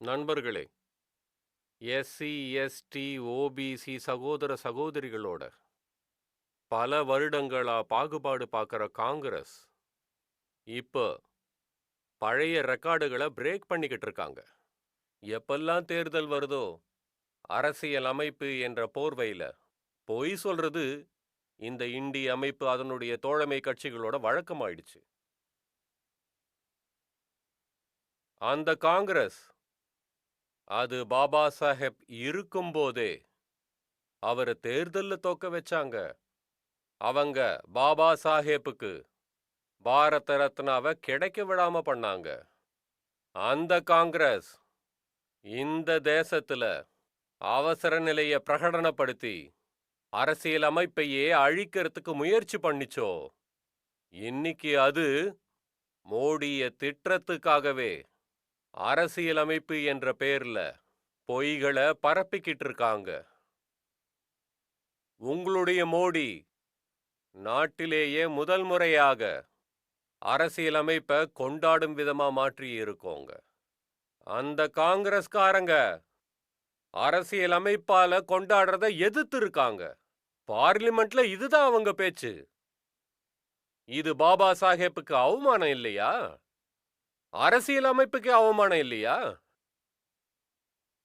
நண்பர்களே SC ST OBC சகோதர சகோதரிகளோட பல வருடங்களா பாகுபாடு பார்க்குற காங்கிரஸ் இப்போ பழைய ரெக்கார்டுகளை பிரேக் பண்ணிக்கிட்டு இருக்காங்க. எப்பெல்லாம் தேர்தல் வருதோ அரசியல் அமைப்பு என்ற போர்வையில பொய் சொல்றது இந்த இண்டி அமைப்பு அதனுடைய தோழமை கட்சிகளோட வழக்கமாயிடுச்சு. அந்த காங்கிரஸ் அது பாபா சாஹேப் இருக்கும்போதே அவர் தேர்தல்ல தோக்க வச்சாங்க. அவங்க பாபா சாஹேப்புக்கு பாரத ரத்னாவை கிடைக்க விடாம பண்ணாங்க. அந்த காங்கிரஸ் இந்த தேசத்துல அவசர நிலையை பிரகடனப்படுத்தி அரசியல் அமைப்பையே அழிக்கிறதுக்கு முயற்சி பண்ணிச்சோ. இன்னைக்கு அது மோடிய திட்டத்துக்காகவே அரசியலமைப்பு என்ற பேர்ல பொய்களை பரப்பிக்கிட்டு இருக்காங்க உங்களுடைய மோடி நாட்டிலேயே முதல் முறையாக அரசியலமைப்பை கொண்டாடும் விதமா மாற்றி இருக்கோங்க. அந்த காங்கிரஸ்காரங்க அரசியலமைப்பால கொண்டாடுறத எதிர்த்து இருக்காங்க பார்லிமெண்ட்ல இதுதான் அவங்க பேச்சு. இது பாபா சாஹேப்புக்கு அவமானம் இல்லையா? அரசியல் அமைப்புக்கு அவமானம் இல்லையா?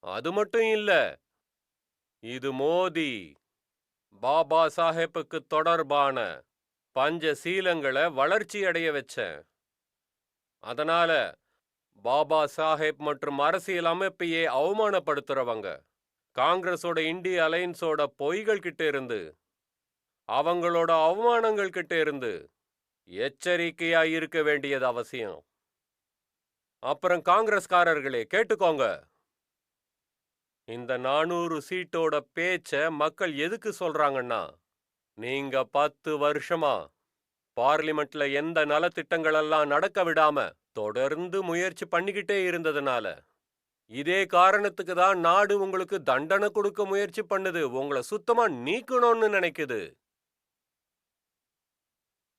அது மட்டும் இல்ல இது மோதி பாபா சாஹேப்புக்கு தொடர்பான பஞ்ச சீலங்களை வளர்ச்சி அடைய வச்சேன். அதனால பாபா சாஹேப் மற்றும் அரசியல் அமைப்பையே அவமானப்படுத்துறவங்க காங்கிரஸோட இந்திய அலையன்ஸோட பொய்கள் கிட்ட இருந்து அவங்களோட அவமானங்கள் கிட்ட இருந்து எச்சரிக்கையா இருக்க வேண்டியது அவசியம். அப்புறம் காங்கிரஸ்காரர்களே கேட்டுக்கோங்க. இந்த நானூறு சீட்டோட பேச்ச மக்கள் எதுக்கு சொல்றாங்கன்னா நீங்க பத்து வருஷமா பார்லிமெண்ட்ல எந்த நலத்திட்டங்களெல்லாம் நடக்க விடாம தொடர்ந்து முயற்சி பண்ணிக்கிட்டே இருந்ததுனால இதே காரணத்துக்கு தான் நாடு உங்களுக்கு தண்டனை கொடுக்க முயற்சி பண்ணுது உங்களை சுத்தமா நீக்கணும்னு நினைக்குது.